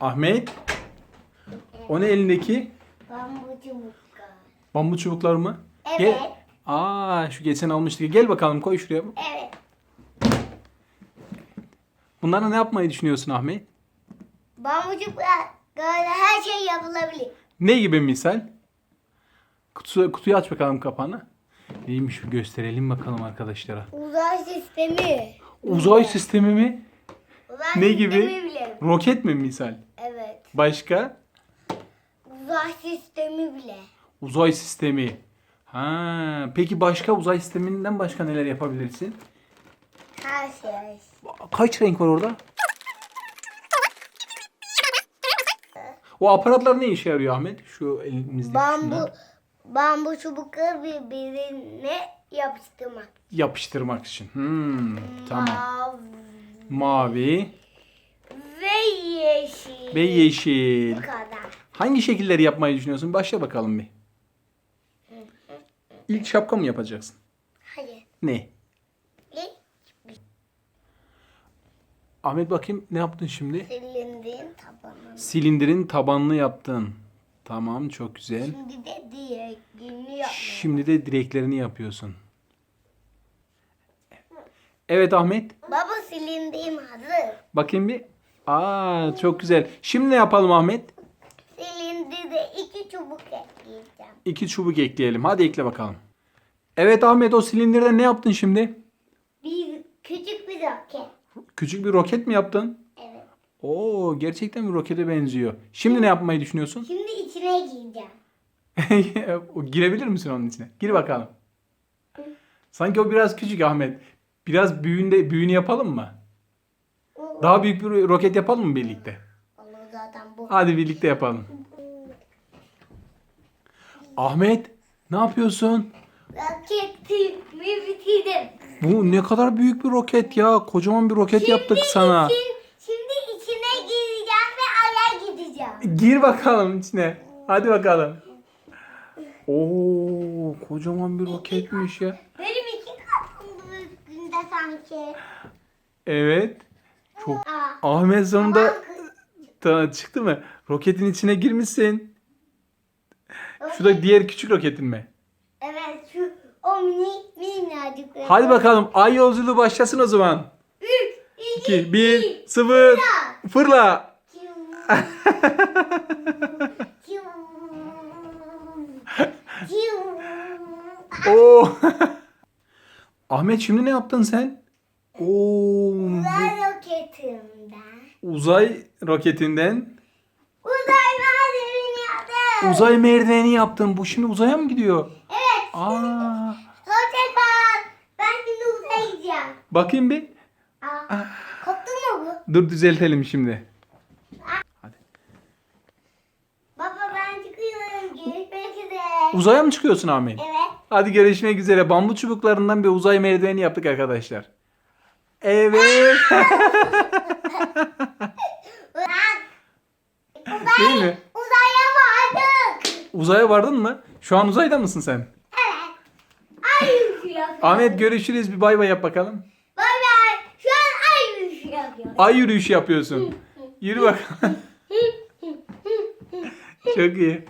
Ahmet. O ne elindeki? Bambu çubuk. Bambu çubukları mı? Evet. Gel. Aa şu geçen almıştık. Gel bakalım koy şuraya. Evet. Bunlarla ne yapmayı düşünüyorsun Ahmet? Bambu çubuklar böyle her şey yapılabilir. Ne gibi misal? Kutu, kutuyu aç bakalım kapağını. Neymiş gösterelim bakalım arkadaşlara. Uzay sistemi. Uzay sistemi mi? Uzay Ne sistemi gibi? bile. Roket mi misal? Başka? Uzay sistemi bile. Uzay sistemi. Ha, peki başka uzay sisteminden başka neler yapabilirsin? Her şey. Kaç renk var orada? O aparatlar ne işe yarıyor Ahmet? Şu elimizdeki Bambu şunlar. bambu çubukları birbirine yapıştırmak. Yapıştırmak için. Hmm, tamam. Mavi. Ve yeşil. Bu kadar. Hangi şekilleri yapmayı düşünüyorsun? Başla bakalım bir. İlk şapka mı yapacaksın? Hayır. Ne? Ahmet bakayım ne yaptın şimdi? silindirin tabanını. Silindirin tabanını yaptın. Tamam çok güzel. Şimdi de günü yapmak. Şimdi de direklerini yapıyorsun. Evet Ahmet. Baba silindirim hazır. Bakayım bir. Aa çok güzel. Şimdi ne yapalım Ahmet? Silindire iki çubuk ekleyeceğim. İki çubuk ekleyelim. Hadi ekle bakalım. Evet Ahmet o silindirde ne yaptın şimdi? Bir küçük bir roket. Küçük bir roket mi yaptın? Evet. Oo gerçekten bir rokete benziyor. Şimdi ne yapmayı düşünüyorsun? Şimdi içine giyeceğim. O Girebilir misin onun içine? Gir bakalım. Sanki o biraz küçük Ahmet. Biraz büyüğünde büyüğünü yapalım mı? Daha büyük bir roket yapalım mı birlikte? Olur zaten bu. Hadi birlikte yapalım. Ahmet ne yapıyorsun? Roketimi bitirdim. Bu ne kadar büyük bir roket ya. Kocaman bir roket yaptık sana. için- şimdi içine gireceğim ve aya gideceğim. Gir bakalım içine. Hadi bakalım. Oo, kocaman bir roketmiş ya. Benim iki katım büyüklüğünde sanki. Evet. Çok Ahmet sonunda aman kız- Ta- çıktı mı? Roketin içine girmişsin. Şu da diğer küçük roketin mi? Evet şu o mini minnacık. Hadi bakalım ay yolculuğu başlasın o zaman. 3, 2, 1, 0, fırla. Oo. Ahmet şimdi ne yaptın sen? Oo, Uzay roketimden. uzay roketinden Uzay merdiveni yaptım. uzay merdiveni yaptın. Bu şimdi uzaya mı gidiyor? Evet. Aa, Roket var. Ben şimdi uzaya gideceğim. bakayım bir. Aa, koptu mu bu? Dur düzeltelim şimdi. Hadi. Baba ben çıkıyorum. Görüşmek üzere. Uzaya mı çıkıyorsun Ahmet? Evet. Hadi görüşmek üzere. Bambu çubuklarından bir uzay merdiveni yaptık arkadaşlar. Evet. Değil mi? Uzaya vardık. Uzaya vardın mı? Şu an uzayda mısın sen? Evet. Ay yürüyüşü yapıyorum. Ahmet görüşürüz. Bir bay bay yap bakalım. Bay bay. Şu an ay yürüyüşü yapıyorum. Ay yürüyüşü yapıyorsun. Yürü bakalım. Çok iyi.